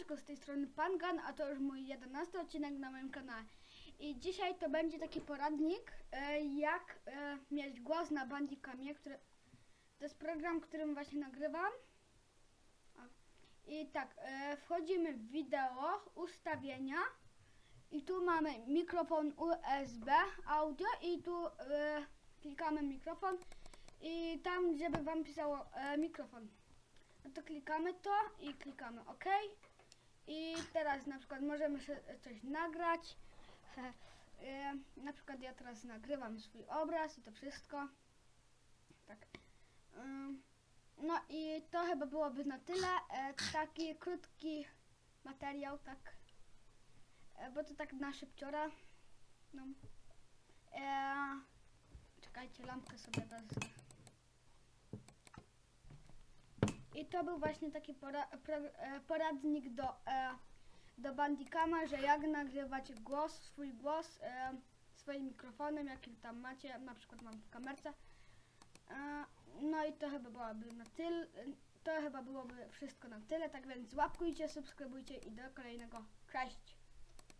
Siemaneczko, z tej strony Pangan, a to już mój 11 odcinek na moim kanale. I dzisiaj to będzie taki poradnik, e, jak e, mieć głos na Bandicamie, który to jest program, którym właśnie nagrywam. I tak, e, wchodzimy w wideo, ustawienia i tu mamy mikrofon USB, audio i tu klikamy mikrofon i tam, żeby wam pisało mikrofon. No to klikamy to i klikamy OK. I teraz na przykład możemy coś nagrać. E, na przykład ja teraz nagrywam swój obraz i to wszystko. Tak. No i to chyba byłoby na tyle. E, Taki krótki materiał, tak. E, Bo to tak na szybciora. No. E, Czekajcie, lampkę sobie wezmę. I to był właśnie taki pora, e, poradnik do, e, do Bandicama, że jak nagrywać głos, swój głos e, swoim mikrofonem, jaki tam macie, na przykład mam w kamerce. E, no i to chyba byłoby na tyle, to chyba byłoby wszystko na tyle, tak więc łapkujcie, subskrybujcie i do kolejnego. Cześć!